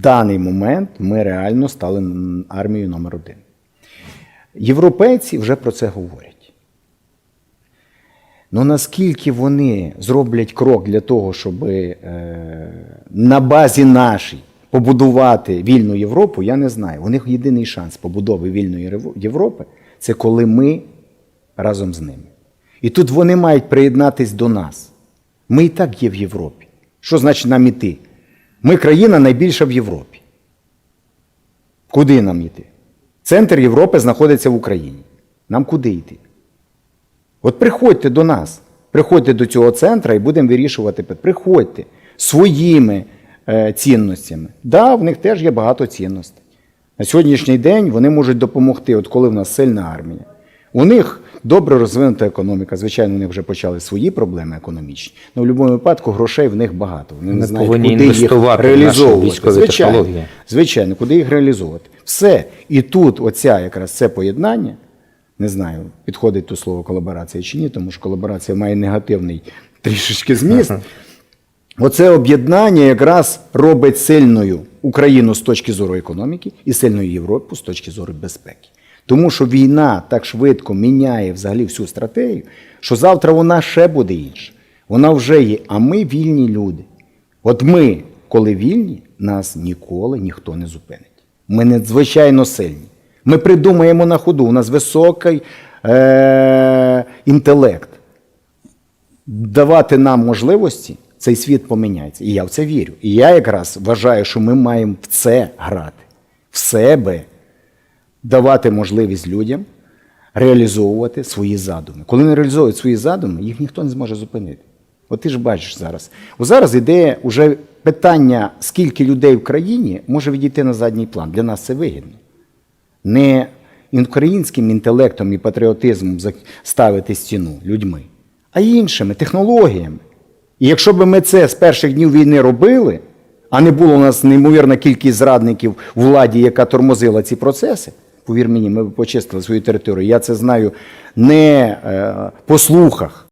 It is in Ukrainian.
даний момент ми реально стали армією номер один. Європейці вже про це говорять. Ну наскільки вони зроблять крок для того, щоб е, на базі нашій побудувати вільну Європу, я не знаю. У них єдиний шанс побудови вільної Європи це коли ми разом з ними. І тут вони мають приєднатись до нас. Ми і так є в Європі. Що значить нам іти? Ми країна найбільша в Європі. Куди нам йти? Центр Європи знаходиться в Україні. Нам куди йти? От приходьте до нас, приходьте до цього центру і будемо вирішувати. Приходьте своїми е, цінностями. Так, да, в них теж є багато цінностей. На сьогоднішній день вони можуть допомогти, от коли в нас сильна армія. У них добре розвинута економіка. Звичайно, них вже почали свої проблеми економічні. Але в будь-якому випадку грошей в них багато. Вони, Вони не знають, куди їх реалізовувати. звичайно, звичайно, куди їх реалізовувати. Все. І тут оця якраз це поєднання. Не знаю, підходить то слово колаборація чи ні, тому що колаборація має негативний трішечки зміст. Оце об'єднання якраз робить сильною Україну з точки зору економіки і сильною Європу з точки зору безпеки. Тому що війна так швидко міняє взагалі всю стратегію, що завтра вона ще буде інша. Вона вже є, а ми вільні люди. От ми, коли вільні, нас ніколи ніхто не зупинить. Ми надзвичайно сильні. Ми придумаємо на ходу, у нас високий е- інтелект давати нам можливості, цей світ поміняється. І я в це вірю. І я якраз вважаю, що ми маємо в це грати, в себе давати можливість людям реалізовувати свої задуми. Коли вони реалізовують свої задуми, їх ніхто не зможе зупинити. От ти ж бачиш зараз. О, зараз іде уже питання, скільки людей в країні може відійти на задній план. Для нас це вигідно не українським інтелектом і патріотизмом ставити стіну людьми, а іншими технологіями. І якщо б ми це з перших днів війни робили, а не було у нас неймовірна кількість зрадників владі, яка тормозила ці процеси, повір мені, ми почистили свою територію. Я це знаю не е, по слухах.